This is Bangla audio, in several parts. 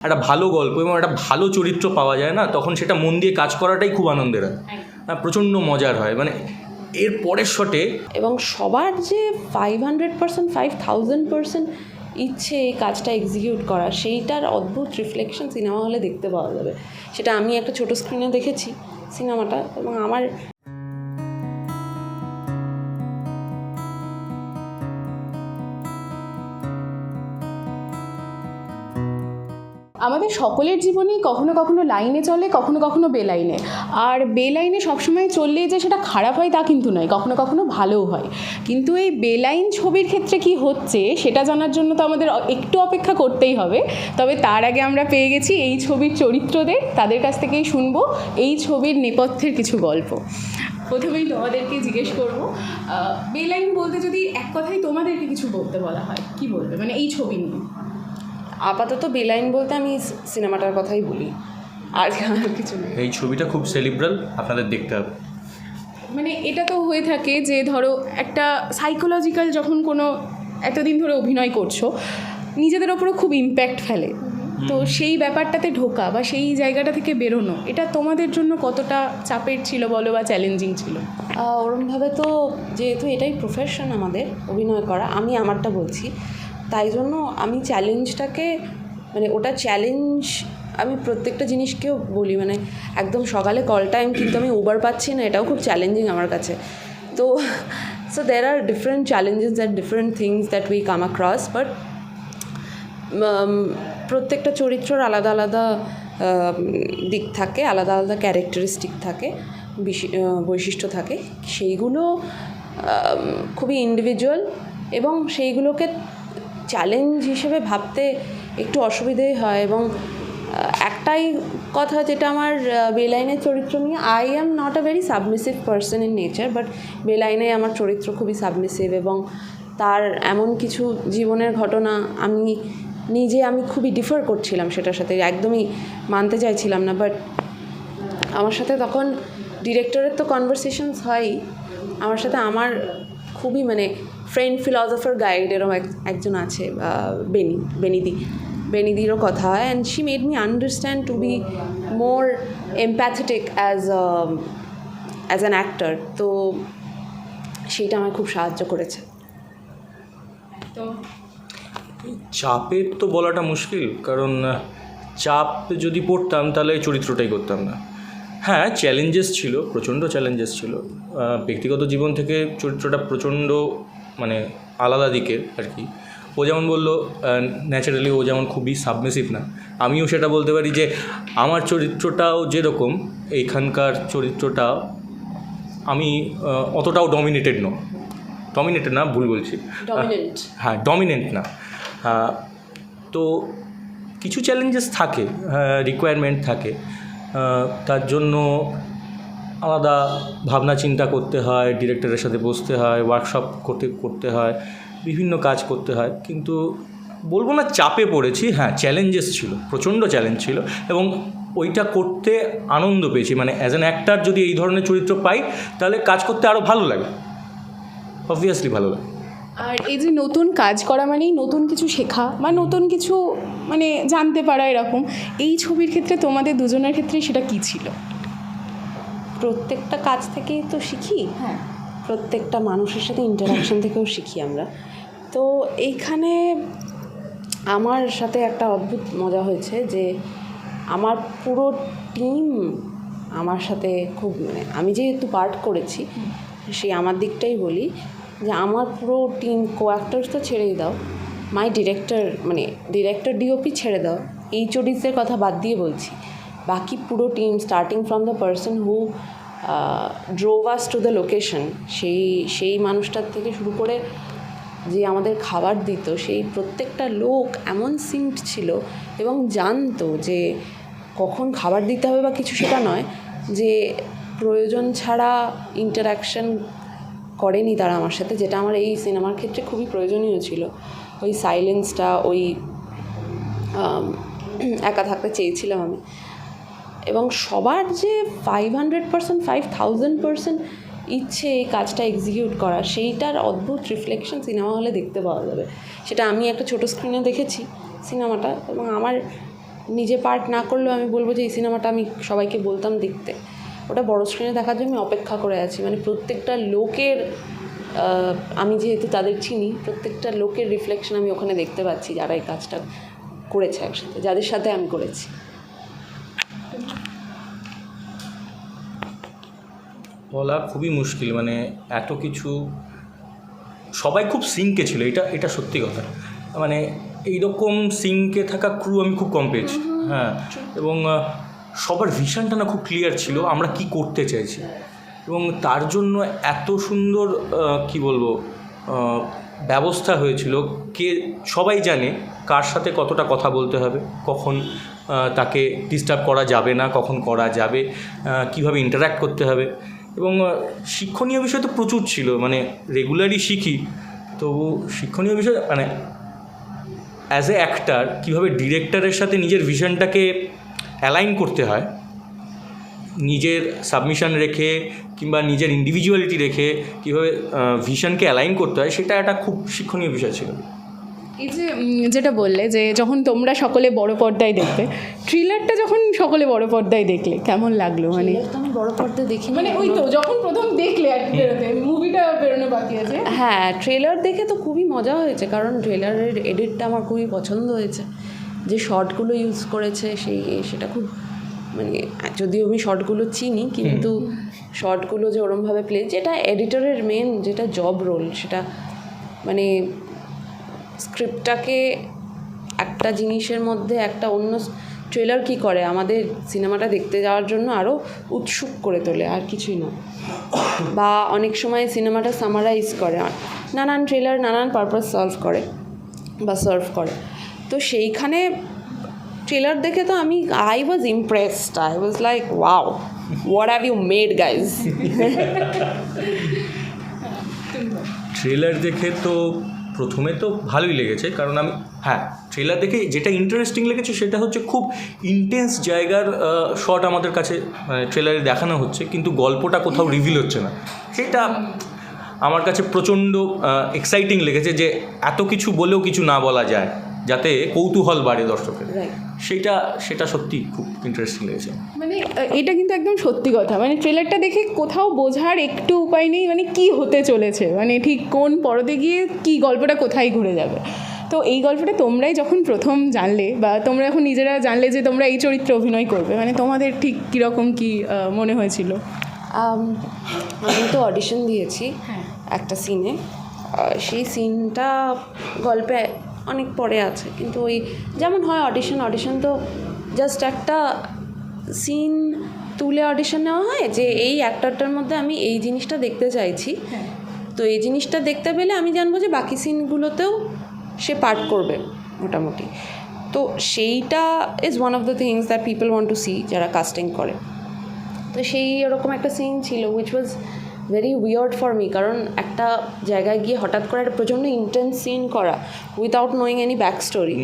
একটা ভালো গল্প এবং একটা ভালো চরিত্র পাওয়া যায় না তখন সেটা মন দিয়ে কাজ করাটাই খুব আনন্দের। হয় হ্যাঁ, প্রচণ্ড মজার হয়। মানে এর পরের শটে এবং সবার যে five hundred percent five thousand percent ইচ্ছে এই কাজটা এক্সিকিউট করা সেইটার অদ্ভুত রিফ্লেকশন সিনেমা হলে দেখতে পাওয়া যাবে। সেটা আমি একটা ছোট স্ক্রিনে দেখেছি সিনেমাটা এবং আমার আমাদের সকলের জীবনেই কখনো কখনো লাইনে চলে, কখনো কখনো বেলাইনে। আর বেলাইনে সবসময় চললে যে সেটা খারাপ হয় তা কিন্তু নয়, কখনো কখনো ভালোও হয়। কিন্তু এই বেলাইন ছবির ক্ষেত্রে কি হচ্ছে, সেটা জানার জন্য তো আমাদের একটু অপেক্ষা করতেই হবে। তবে তার আগে আমরা পেয়ে গেছি এই ছবির চরিত্রদের, তাদের কাছ থেকেই শুনব এই ছবির নেপথ্যের কিছু গল্প। প্রথমেই তোমাদেরকে জিজ্ঞেস করব বেলাইন বলতে যদি এক কথাই তোমাদেরকে কিছু বলতে বলা হয়, কি বলবে? মানে এই ছবি নিয়ে। আপাতত বেলাইন বলতে আমি সিনেমাটার কথাই বলি। আর আর কিছু নেই এই ছবিটা খুব সেলিব্রাল আপনাদের দেখতে হবে। মানে এটা তো হয়ে থাকে যে ধরো একটা সাইকোলজিক্যাল যখন কোনো একটা দিন ধরে অভিনয় করছ নিজেদের ওপরও খুব ইম্প্যাক্ট ফেলে। তো সেই ব্যাপারটাতে ঢোকা বা সেই জায়গাটা থেকে বেরোনো এটা তোমাদের জন্য কতটা চাপের ছিল বলো বা চ্যালেঞ্জিং ছিল? ওরমভাবে তো যেহেতু এটাই প্রফেশন আমাদের অভিনয় করা আমি আমারটা বলছি। তাই জন্য আমি চ্যালেঞ্জটাকে মানে ওটা চ্যালেঞ্জ আমি প্রত্যেকটা জিনিসকেও বলি মানে একদম সকালে কল টাইম কিন্তু আমি উবার পাচ্ছি না, এটাও খুব চ্যালেঞ্জিং আমার কাছে। তো so there are different challenges at different things that we come across but প্রত্যেকটা চরিত্রর আলাদা আলাদা দিক থাকে, আলাদা আলাদা ক্যারেক্টারিস্টিক থাকে, বিশি- বৈশিষ্ট্য থাকে। সেইগুলো খুবই ইন্ডিভিজুয়াল এবং সেইগুলোকে চ্যালেঞ্জ হিসেবে ভাবতে একটু অসুবিধেই হয় এবং একটাই কথা যেটা আমার বেলাইনের চরিত্র নিয়ে I am not a very submissive person in nature but বেলাইনে আমার চরিত্র খুবই সাবমিসিভ এবং তার এমন কিছু জীবনের ঘটনা আমি, নিজে আমি খুবই ডিফার করছিলাম সেটার সাথে, একদমই মানতে চাইছিলাম না বাট আমার সাথে তখন ডিরেক্টরের তো কনভারসেশনস হয়ই আমার সাথে আমার খুবই মানে ফ্রেন্ড ফিলসফার গাইড এরকম এক একজন আছে বেনি বেনিদি বেনিদিরও কথা হয়। And she made me understand to be more empathetic as as an actor তো সেটা আমায় খুব সাহায্য করেছে। তো? চাপের তো বলাটা মুশকিল কারণ চাপ যদি পড়তাম তাহলে এই চরিত্রটাই করতাম না। হ্যাঁ চ্যালেঞ্জেস ছিল প্রচণ্ড চ্যালেঞ্জেস ছিল। ব্যক্তিগত জীবন থেকে চরিত্রটা প্রচণ্ড মানে আলাদা দিকের আর কি। ও যেমন বলল ন্যাচারালি ও যেমন খুবই সাবমিসিভ না। আমিও সেটা বলতে পারি যে আমার চরিত্রটাও যেরকম এইখানকার চরিত্রটা আমি অতটাও ডমিনেটেড নয়। ডমিনেটেড না ভুল বলছি। হ্যাঁ ডমিনেন্ট না। তো কিছু চ্যালেঞ্জেস থাকে রিকোয়ারমেন্ট থাকে। তার জন্য আলাদা ভাবনা চিন্তা করতে হয় ডিরেক্টরের সাথে বসতে হয় ওয়ার্কশপ করতে করতে হয়, বিভিন্ন কাজ করতে হয়। কিন্তু বলব না চাপে পড়েছি হ্যাঁ চ্যালেঞ্জেস ছিল, প্রচণ্ড চ্যালেঞ্জ ছিল এবং ওইটা করতে আনন্দ পেয়েছি। মানে অ্যাজ অ্যান অ্যাক্টার যদি এই ধরনের চরিত্র পাই, তাহলে কাজ করতে আরও ভালো লাগে। অবভিয়াসলি ভালো লাগে। আর এই যে নতুন কাজ করা মানেই নতুন কিছু শেখা বা নতুন কিছু মানে জানতে পারা এরকম, এই ছবির ক্ষেত্রে তোমাদের দুজনের ক্ষেত্রে সেটা কি ছিল? প্রত্যেকটা কাজ থেকেই তো শিখি। হ্যাঁ। প্রত্যেকটা মানুষের সাথে ইন্টারাকশন থেকেও শিখি আমরা। তো এইখানে আমার সাথে একটা অদ্ভুত মজা হয়েছে যে আমার পুরো টিম আমার সাথে খুব মানে আমি যেহেতু পার্ট করেছি সেই আমার দিকটাই বলি যে আমার পুরো টিম কো অ্যাক্টার্স তো ছেড়েই দাও মাই ডিরেক্টর মানে ডিরেক্টর ডিওপি ছেড়ে দাও এইচওডিসের কথা বাদ দিয়ে বলছি। বাকি পুরো team starting from the person who drove us to the location সেই সেই মানুষটার থেকে শুরু করে যে আমাদের খাবার দিত, সেই প্রত্যেকটা লোক এমন সিঙ্কড ছিল এবং জানতো যে কখন খাবার দিতে হবে বা কিছু সেটা নয়, যে প্রয়োজন ছাড়া ইন্টারাকশন করেনি তারা আমার সাথে, যেটা আমার এই সিনেমার ক্ষেত্রে খুবই প্রয়োজনীয় ছিল। ওই সাইলেন্সটা ওই একা থাকতে চেয়েছিলাম আমি। এবং সবার যে five hundred percent five thousand percent ইচ্ছে এই কাজটা এক্সিকিউট করা, সেইটার অদ্ভুত রিফ্লেকশন সিনেমা হলে দেখতে পাওয়া যাবে। সেটা আমি একটা ছোটো স্ক্রিনে দেখেছি সিনেমাটা এবং আমার নিজে পার্ট না করলেও আমি বলব যে এই সিনেমাটা আমি সবাইকে বলতাম দেখতে। ওটা বড় স্ক্রিনে দেখার জন্য আমি অপেক্ষা করে আছি। মানে প্রত্যেকটা লোকের আমি যেহেতু তাদের চিনি, প্রত্যেকটা লোকের রিফ্লেকশন আমি ওখানে দেখতে পাচ্ছি যারা এই কাজটা করেছে একসাথে, যাদের সাথে আমি করেছি। বলা খুবই মুশকিল মানে এত কিছু সবাই খুব সিঙ্কে ছিল এটা এটা সত্যি কথা। মানে এইরকম সিঙ্কে থাকা ক্রু আমি খুব কম পেয়েছি হ্যাঁ। এবং সবার ভিশনটা না খুব ক্লিয়ার ছিল আমরা কি করতে চাইছি। এবং তার জন্য এত সুন্দর কি বলব ব্যবস্থা হয়েছিল কে সবাই জানে কার সাথে কতটা কথা বলতে হবে কখন তাকে ডিস্টার্ব করা যাবে না, কখন করা যাবে কীভাবে ইন্টারাক্ট করতে হবে। এবং শিক্ষণীয় বিষয় তো প্রচুর ছিল মানে রেগুলারই শিখি, তবু শিক্ষণীয় বিষয় মানে অ্যাজ এ অ্যাক্টার কীভাবে ডিরেক্টরের সাথে নিজের ভিশনটাকে অ্যালাইন করতে হয়, নিজের সাবমিশন রেখে, কিংবা নিজের ইন্ডিভিজুয়ালিটি রেখে, কীভাবে ভিশনকে অ্যালাইন করতে হয়, সেটা একটা খুব শিক্ষণীয় বিষয় ছিল। এই যে যেটা বললে যে যখন তোমরা সকলে বড় পর্দায় দেখবে ট্রিলারটা যখন সকলে বড় পর্দায় দেখলে কেমন লাগল? মানে আমি বড় পর্দায় দেখি মানে ওই তো যখন প্রথম দেখলে আর কি মুভিটা বেরোনো বাকি আছে। হ্যাঁ ট্রেলার দেখে তো খুবই মজা হয়েছে কারণ ট্রেলারের এডিটটা আমার খুবই পছন্দ হয়েছে। যে শর্টগুলো ইউজ করেছে সেই সেটা খুব মানে যদিও আমি শর্টগুলো চিনি কিন্তু শর্টগুলো যে ওরমভাবে প্লে যেটা এডিটরের মেন যেটা জব রোল সেটা মানে স্ক্রিপ্টটাকে একটা জিনিসের মধ্যে একটা অন্য ট্রেলার কি করে? আমাদের সিনেমাটা দেখতে যাওয়ার জন্য আরও উৎসুক করে তোলে, আর কিছুই না। বা অনেক সময় সিনেমাটা সামারাইজ করে, নানান ট্রেলার নানান পারপাস সলভ করে বা সার্ভ করে। তো সেইখানে ট্রেলার দেখে তো আমি I was impressed I was like wow what have you made guys trailer দেখে তো প্রথমে তো ভালোই লেগেছে, কারণ আমি হ্যাঁ ট্রেলার দেখে যেটা ইন্টারেস্টিং লেগেছে সেটা হচ্ছে খুব ইন্টেন্স জায়গার শট আমাদের কাছে ট্রেলারে দেখানো হচ্ছে, কিন্তু গল্পটা কোথাও রিভিল হচ্ছে না। সেটা আমার কাছে প্রচণ্ড এক্সাইটিং লেগেছে যে এত কিছু বলেও কিছু না বলা যায়। যাতে কৌতূহল বাড়ে দর্শকের। সেটা সেটা সত্যি খুব ইন্টারেস্টিং লেগেছে। মানে এটা কিন্তু একদম সত্যি কথা। মানে ট্রেলারটা দেখে কোথাও বোঝার একটু উপায় নেই মানে কি হতে চলেছে? মানে ঠিক কোন পরদে গিয়ে কি গল্পটা কোথায় ঘুরে যাবে? তো এই গল্পটা তোমরাই যখন প্রথম জানলে বা তোমরা এখন নিজেরা জানলে যে তোমরা এই চরিত্রে অভিনয় করবে মানে তোমাদের ঠিক কীরকম কি মনে হয়েছিল? আমি তো অডিশন দিয়েছি একটা সিনে সেই সিনটা গল্পে অনেক পরে আছে। কিন্তু ওই যেমন হয় অডিশন অডিশন তো জাস্ট একটা সিন তুলে অডিশন নেওয়া হয় যে এই অ্যাক্টরটার মধ্যে আমি এই জিনিসটা দেখতে চাইছি। তো এই জিনিসটা দেখতে পেলে আমি জানব যে বাকি সিনগুলোতেও সে পার্ট করবে মোটামুটি। তো সেইটা is one of the things that people want to see যারা কাস্টিং করে। তো সেই এরকম একটা সিন ছিল which was very weird for me কারণ একটা জায়গায় গিয়ে হঠাৎ করে একটা প্রচণ্ড ইন্টেন্স সিন করা without knowing any back story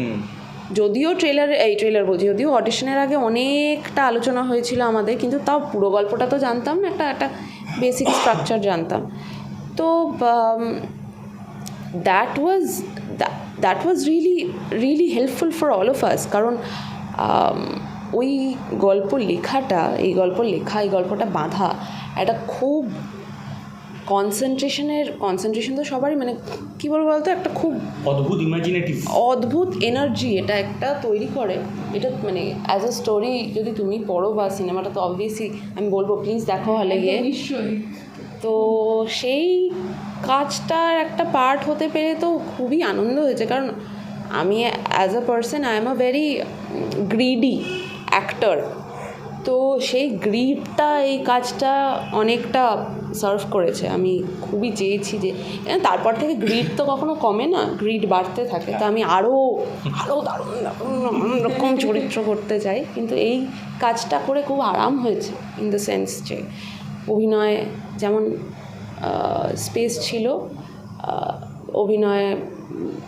যদিও ট্রেলার এই ট্রেলার বলছি যদিও অডিশনের আগে অনেকটা আলোচনা হয়েছিল আমাদের কিন্তু তাও পুরো গল্পটা তো জানতাম না একটা একটা বেসিক স্ট্রাকচার জানতাম। তো that was that was really really helpful for all of us কারণ um, ওই গল্প লেখাটা এই গল্প লেখা এই গল্পটা বাঁধা একটা খুব কনসেন্ট্রেশনের কনসেন্ট্রেশন তো সবারই মানে কী বলব বলতো একটা খুব অদ্ভুত ইমাজিনেটিভ অদ্ভুত এনার্জি এটা একটা তৈরি করে। এটা মানে অ্যাজ আ স্টোরি যদি তুমি পড়ো বা সিনেমাটা তো অবভিয়াসলি আমি বলব প্লিজ দেখো হলে গিয়ে। নিশ্চয়ই। তো সেই কাজটার একটা পার্ট হতে পেরে তো খুবই আনন্দ হয়েছে। কারণ আমি as a person I am a very greedy actor তো সেই গ্রিডটা এই কাজটা অনেকটা সার্ভ করেছে। আমি খুবই চেয়েছি যে তারপর থেকে গ্রিড তো কখনো কমে না, গ্রিড বাড়তে থাকে। তো আমি আরও আরও দারুণ দারুণ রকম চরিত্র করতে চাই। কিন্তু এই কাজটা করে খুব আরাম হয়েছে ইন দ্য সেন্স যে, অভিনয়ে যেমন স্পেস ছিল অভিনয়ে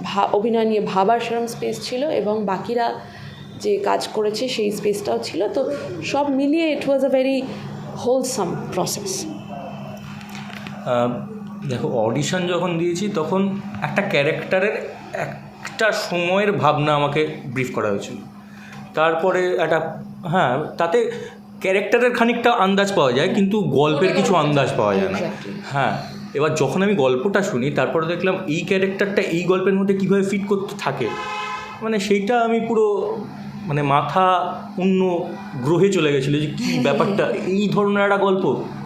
ভা- অভিনয় নিয়ে ভাবার সেরকম স্পেস ছিল এবং বাকিরা যে কাজ করেছে সেই স্পেসটাও ছিল। তো সব মিলিয়ে it was a very wholesome process দেখো অডিশন যখন দিয়েছি তখন একটা ক্যারেক্টারের একটা সময়ের ভাবনা আমাকে ব্রিফ করা হয়েছিল। তারপরে একটা হ্যাঁ তাতে ক্যারেক্টারের খানিকটা আন্দাজ পাওয়া যায় কিন্তু গল্পের কিছু আন্দাজ পাওয়া যায় না। হ্যাঁ এবার যখন আমি গল্পটা শুনি তারপরে দেখলাম এই ক্যারেক্টারটা এই গল্পের মধ্যে কীভাবে ফিট করতে থাকে মানে সেইটা আমি পুরো মানে মাথা অন্য গ্রহে চলে গেছিল যে কী ব্যাপারটা? এই ধরনের একটা গল্প।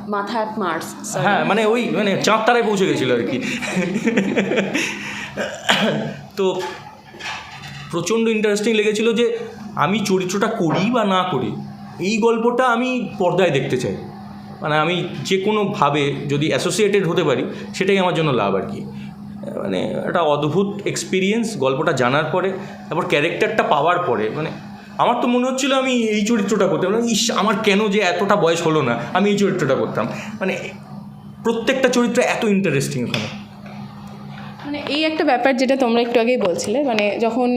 মাথা এক মার্স হ্যাঁ মানে ওই মানে চাঁদ তারায় পৌঁছে গেছিল আর কি। তো প্রচণ্ড ইন্টারেস্টিং লেগেছিল যে আমি চরিত্রটা করি বা না করি এই গল্পটা আমি পর্দায় দেখতে চাই। মানে আমি যে কোনোভাবে যদি অ্যাসোসিয়েটেড হতে পারি সেটাই আমার জন্য লাভ আর কি। মানে একটা অদ্ভুত এক্সপিরিয়েন্স গল্পটা জানার পরে, তারপর ক্যারেক্টারটা পাওয়ার পরে মানে আমার তো মনে হচ্ছিল আমি এই চরিত্রটা করতাম। মানে ইস, আমার কেন যে এতটা বয়স হলো না, আমি এই চরিত্রটা করতাম। মানে প্রত্যেকটা চরিত্র এত ইন্টারেস্টিং ওখানে। মানে এই একটা ব্যাপার যেটা তোমরা একটু আগেই বলছিলে মানে যখন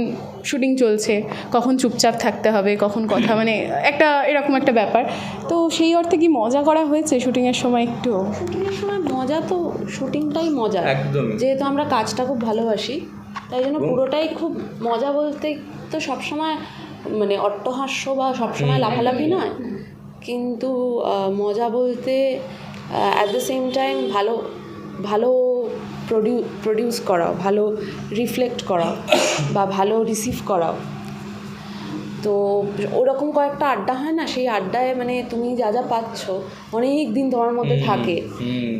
শুটিং চলছে কখন চুপচাপ থাকতে হবে কখন কথা মানে একটা এরকম একটা ব্যাপার। তো সেই অর্থে কি মজা করা হয়েছে শুটিংয়ের সময় একটু? শুটিংয়ের সময় মজা তো শুটিংটাই মজা। যেহেতু আমরা কাজটা খুব ভালোবাসি তাই জন্য পুরোটাই খুব মজা বলতে তো সবসময় মানে অট্টহাস্য বা সবসময় লাফালাফি নয়। কিন্তু মজা বলতে অ্যাট দ্য সেম টাইম ভালো ভালো প্রডিউ প্রডিউস করাও ভালো রিফ্লেক্ট করাও বা ভালো রিসিভ করাও। তো ওরকম কয়েকটা আড্ডা হয় না? সেই আড্ডায় মানে তুমি যা যা পাচ্ছ অনেক দিন তোমার মধ্যে থাকে।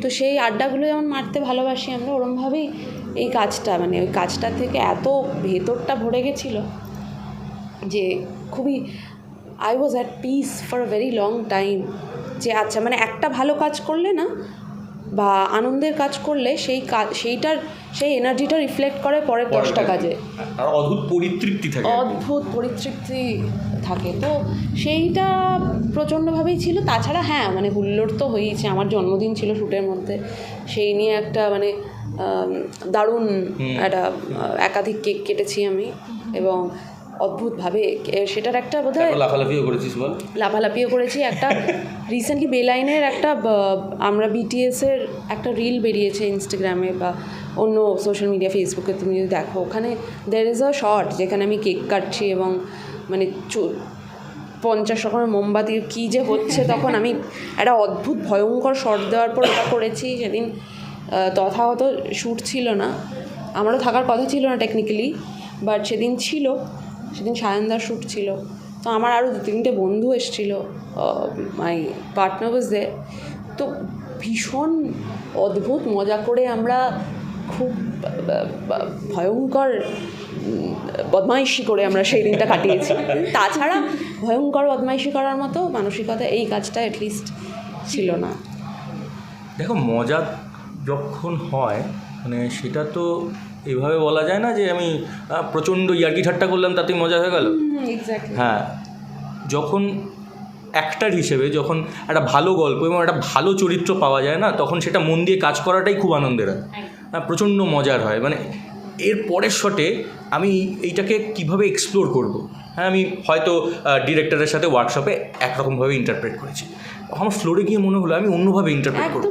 তো সেই আড্ডাগুলো যেমন মারতে ভালোবাসি আমরা ওরমভাবেই এই কাজটা মানে ওই কাজটা থেকে এত ভেতরটা ভরে গেছিল যে খুবই I was at peace for a very long time যে আচ্ছা মানে একটা ভালো কাজ করলে না বা আনন্দের কাজ করলে সেই কাজ সেইটার সেই এনার্জিটা রিফ্লেক্ট করে পরের দশটা কাজে। আর অদ্ভুত পরিতৃপ্তি থাকে। অদ্ভুত পরিতৃপ্তি থাকে। তো সেইটা প্রচণ্ডভাবেই ছিল। তাছাড়া হ্যাঁ মানে হুল্লোড় তো হয়েইছে। আমার জন্মদিন ছিল শ্যুটের মধ্যে। সেই নিয়ে একটা মানে দারুণ একটা একাধিক কেক কেটেছি আমি। এবং অদ্ভুতভাবে সেটার একটা বোধহয় তারপর লাফালাফিও করেছিস বল। লাফালাফিও করেছি। একটা রিসেন্টলি বেলাইনের একটা আমরা বিটিএসের একটা রিল বেরিয়েছে ইনস্টাগ্রামে বা অন্য সোশ্যাল মিডিয়া ফেসবুকে তুমি যদি দেখো ওখানে দের ইজ আ শর্ট যেখানে আমি কেক কাটছি এবং মানে চু- পঞ্চাশ রকমের মোমবাতি কী যে হচ্ছে তখন আমি একটা অদ্ভুত ভয়ঙ্কর শর্ট দেওয়ার পর ওটা করেছি। সেদিন তথাগত শ্যুট ছিল না। আমারও থাকার কথা ছিল না টেকনিক্যালি বাট সেদিন ছিল। সেদিন সায়নদার শ্যুট ছিল। তো আমার আরও দু তিনটে বন্ধু এসেছিল মাই পার্টনার ওয়াজ দে তো ভীষণ অদ্ভুত মজা করে আমরা খুব ভয়ঙ্কর বদমাইশি করে আমরা সেই দিনটা কাটিয়েছি। তাছাড়া ভয়ঙ্কর বদমাইশি করার মতো মানসিকতা এই কাজটা অ্যাটলিস্ট ছিল না। দেখো, মজা যখন হয় মানে সেটা তো এভাবে বলা যায় না যে আমি প্রচণ্ড ইয়ার্কি ঠাট্টা করলাম তাতেই মজা হয়ে গেল? হ্যাঁ। যখন অ্যাক্টার হিসেবে যখন একটা ভালো গল্প এবং একটা ভালো চরিত্র পাওয়া যায় না তখন সেটা মন দিয়ে কাজ করাটাই খুব আনন্দের হয়। হ্যাঁ প্রচণ্ড মজার হয়। মানে এর পরের শটে আমি এইটাকে কীভাবে এক্সপ্লোর করব? হ্যাঁ আমি হয়তো ডিরেক্টরের সাথে ওয়ার্কশপে একরকমভাবে ইন্টারপ্রেট করেছি। আমার ফ্লোরে গিয়ে মনে হলো আমি অন্যভাবে ইন্টারপ্রেট করব।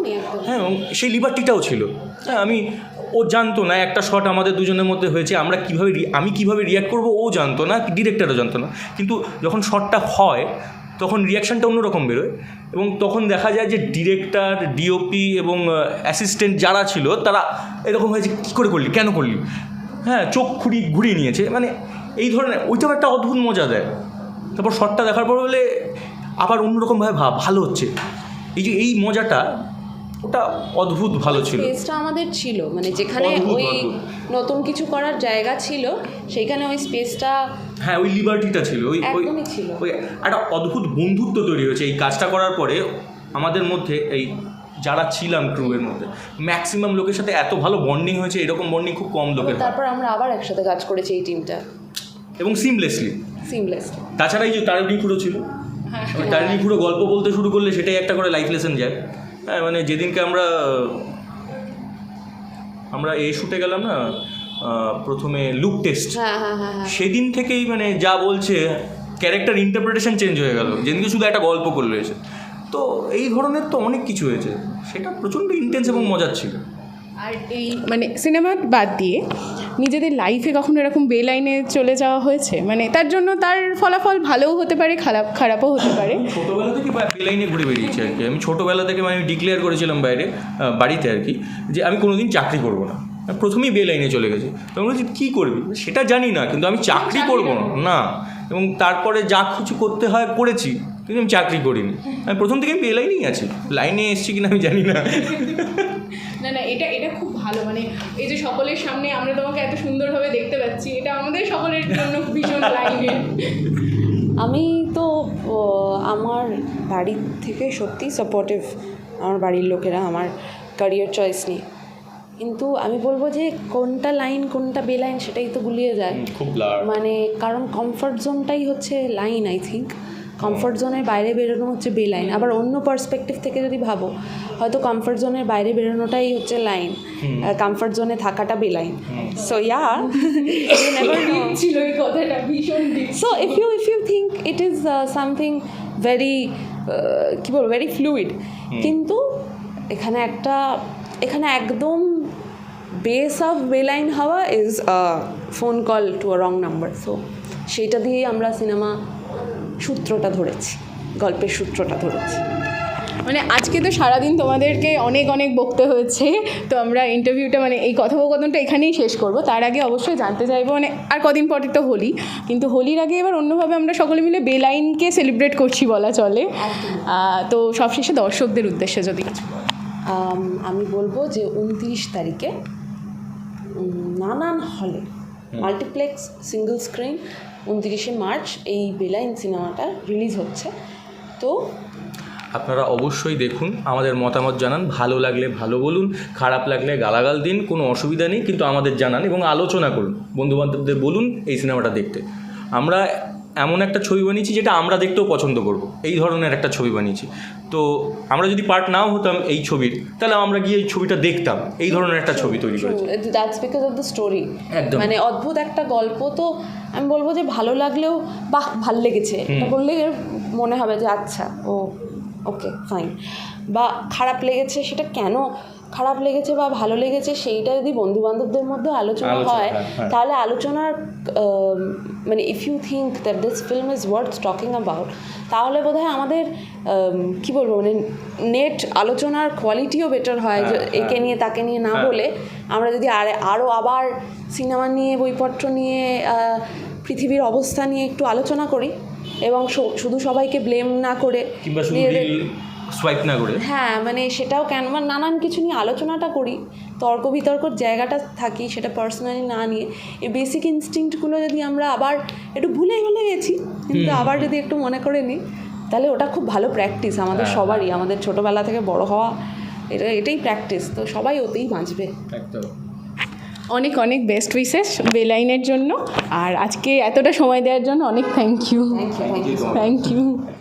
হ্যাঁ এবং সেই লিবার্টিটাও ছিল। হ্যাঁ আমি ও জানতো না একটা শট আমাদের দুজনের মধ্যে হয়েছে আমরা কীভাবে আমি কীভাবে রিয়াক্ট করব ও জানতো না ডিরেক্টরও জানতো না। কিন্তু যখন শটটা হয় তখন রিয়াকশানটা অন্যরকম বেরোয়। এবং তখন দেখা যায় যে ডিরেক্টর ডিওপি এবং অ্যাসিস্ট্যান্ট যারা ছিল তারা এরকম হয়েছে কী করে করলি? কেন করলি? হ্যাঁ চোখ খুঁড়ি ঘুরিয়ে নিয়েছে। মানে এই ধরনের ওইটাও একটা অদ্ভুত মজা দেয়। তারপর শটটা দেখার পর বলে আবার অন্যরকমভাবে ভাব ভালো হচ্ছে। এই যে এই মজাটা ওটা অদ্ভুত ভালো ছিল। স্পেসটা আমাদের ছিল মানে যেখানে ওই নতুন কিছু করার জায়গা ছিল সেইখানে ওই স্পেসটা হ্যাঁ ওই লিবার্টিটা ছিল ওই ওই একদমই ছিল। ওই একটা অদ্ভুত বন্ধুত্ব তৈরি হয়েছে। এই কাজটা করার পরে আমাদের মধ্যে এই যারা ছিলাম ক্রুয়ের মধ্যে ম্যাক্সিমাম লোকের সাথে এত ভালো বন্ডিং হয়েছে এরকম বন্ডিং খুব কম লোকের তারপর আমরা আবার একসাথে কাজ করেছি এই টিমটা এবং সিমলেসলি সিমলেস তাছাড়া এই যে খুঁড়ো ছিল তারিণী খুঁড়ো গল্প বলতে শুরু করলে সেটাই একটা করে লাইফ লেসন যায়। হ্যাঁ মানে যেদিনকে আমরা আমরা এ শুটে গেলাম না প্রথমে লুক টেস্ট হ্যাঁ হ্যাঁ হ্যাঁ সেদিন থেকেই মানে যা বলছে ক্যারেক্টার ইন্টারপ্রিটেশন চেঞ্জ হয়ে গেল। যেদিনকে শুধু একটা গল্প করল এসে। তো এই ধরনের তো অনেক কিছু হয়েছে। সেটা প্রচণ্ড ইন্টেন্স এবং মজার ছিল। আর এই মানে সিনেমা বাদ দিয়ে নিজেদের লাইফে কখনো এরকম বেলাইনে চলে যাওয়া হয়েছে? মানে তার জন্য তার ফলাফল ভালোও হতে পারে খারাপ খারাপও হতে পারে। ছোটোবেলা থেকে বেলাইনে ঘুরে বেরিয়েছি আর কি। আমি ছোটোবেলা থেকে মানে ডিক্লেয়ার করেছিলাম বাইরে বাড়িতে আর কি যে আমি কোনোদিন চাকরি করব না। প্রথমেই বে লাইনে চলে গেছে। তো আমি বলছি কী করবি? সেটা জানি না কিন্তু আমি চাকরি করব না। না। এবং তারপরে যা কিছু করতে হয় করেছি কিন্তু আমি চাকরি করিনি। আমি প্রথম থেকে বে লাইনেই আছি। লাইনে এসেছি কিনা আমি জানি না। না না এটা এটা খুব ভালো মানে এই যে সকলের সামনে আমরা তোমাকে এত সুন্দরভাবে দেখতে পাচ্ছি এটা আমাদের সকলের জন্য ভীষণ লাইনে আমি তো আমার বাড়ির থেকে সত্যি সাপোর্টিভ আমার বাড়ির লোকেরা আমার ক্যারিয়ার চয়েস নিয়ে। কিন্তু আমি বলব যে কোনটা লাইন কোনটা বে লাইন সেটাই তো গুলিয়ে যায়। মানে কারণ কমফর্ট জোনটাই হচ্ছে লাইন আই থিঙ্ক কমফর্ট জোনের বাইরে বেরোনো হচ্ছে বে লাইন আবার অন্য পার্সপেক্টিভ থেকে যদি ভাবো হয়তো কমফর্ট জোনের বাইরে বেরোনোটাই হচ্ছে লাইন কমফর্ট জোনে থাকাটা বে line so yeah you never know ছিল এই কথাটা ভীষণ so if you if you think it is something very কী বলব ভেরি ফ্লুইড কিন্তু এখানে একটা এখানে একদম বেস অফ বেলাইন হওয়া is phone call to a wrong number so সেইটা দিয়েই আমরা সিনেমা সূত্রটা ধরেছি গল্পের সূত্রটা ধরেছি। মানে আজকে তো সারাদিন তোমাদেরকে অনেক অনেক বকতে হয়েছে তো আমরা ইন্টারভিউটা মানে এই কথোপকথনটা এখানেই শেষ করব। তার আগে অবশ্যই জানতে চাইব মানে আর কদিন পরে তো হোলি কিন্তু হোলির আগে এবার অন্যভাবে আমরা সকলে মিলে বেলাইনকে সেলিব্রেট করছি বলা চলে। তো সবশেষে দর্শকদের উদ্দেশ্যে যদি কিছু আমি বলব যে উনত্রিশ তারিখে নানান হলে মাল্টিপ্লেক্স সিঙ্গল স্ক্রিন উনত্রিশে মার্চ এই বেলাইন সিনেমাটা রিলিজ হচ্ছে। তো আপনারা অবশ্যই দেখুন আমাদের মতামত জানান ভালো লাগলে ভালো বলুন খারাপ লাগলে গালাগাল দিন কোনো অসুবিধা নেই কিন্তু আমাদের জানান এবং আলোচনা করুন। বন্ধুবান্ধবদের বলুন এই সিনেমাটা দেখতে। আমরা এমন একটা ছবি বানিয়েছি যেটা আমরা দেখতেও পছন্দ করব। এই ধরনের একটা ছবি বানিয়েছি। তো আমরা যদি পার্ট নাও হতাম এই ছবির তাহলে আমরা গিয়ে এই ছবিটা দেখতাম। এই ধরনের একটা ছবি তৈরি করেছি। That's because of the story একদম। মানে অদ্ভুত একটা গল্প তো আমি বলব যে ভালো লাগলেও বাহ ভালো লেগেছে। এটা বললে মনে হবে যে আচ্ছা ও ওকে ফাইন বা খারাপ লেগেছে সেটা কেন? খারাপ লেগেছে বা ভালো লেগেছে সেইটা যদি বন্ধু বান্ধবদের মধ্যে আলোচনা হয় হ্যাঁ, হ্যাঁ। তাহলে আলোচনার মানে if you think that this film is worth talking about তাহলে বোধহয় আমাদের আম, কি বলব মানে নেট আলোচনার কোয়ালিটিও বেটার হয় যে হ্যাঁ, একে নিয়ে তাকে নিয়ে না হ্যাঁ। বলে আমরা যদি আর আরও আবার সিনেমা নিয়ে বইপত্র নিয়ে পৃথিবীর অবস্থা নিয়ে একটু আলোচনা করি এবং শুধু সবাইকে ব্লেম না করে কিংবা সোয়াইপ না করে? হ্যাঁ মানে সেটাও কেন মানে নানান কিছু নিয়ে আলোচনাটা করি। তর্ক বিতর্কর জায়গাটা থাকি সেটা পার্সোনালি না নিয়ে। এই বেসিক ইনস্টিংক্টগুলো যদি আমরা আবার একটু ভুলে ভুলে গেছি কিন্তু আবার যদি একটু মনে করে নিই তাহলে ওটা খুব ভালো প্র্যাকটিস আমাদের হ্যাঁ, সবারই। আমাদের ছোটোবেলা থেকে বড় হওয়া এটা এটাই প্র্যাকটিস তো সবাই ওতেই বাঁচবে। একদম। অনেক অনেক বেস্ট উইসেস বেলাইনের জন্য। আর আজকে এতটা সময় দেওয়ার জন্য অনেক thank you thank you thank you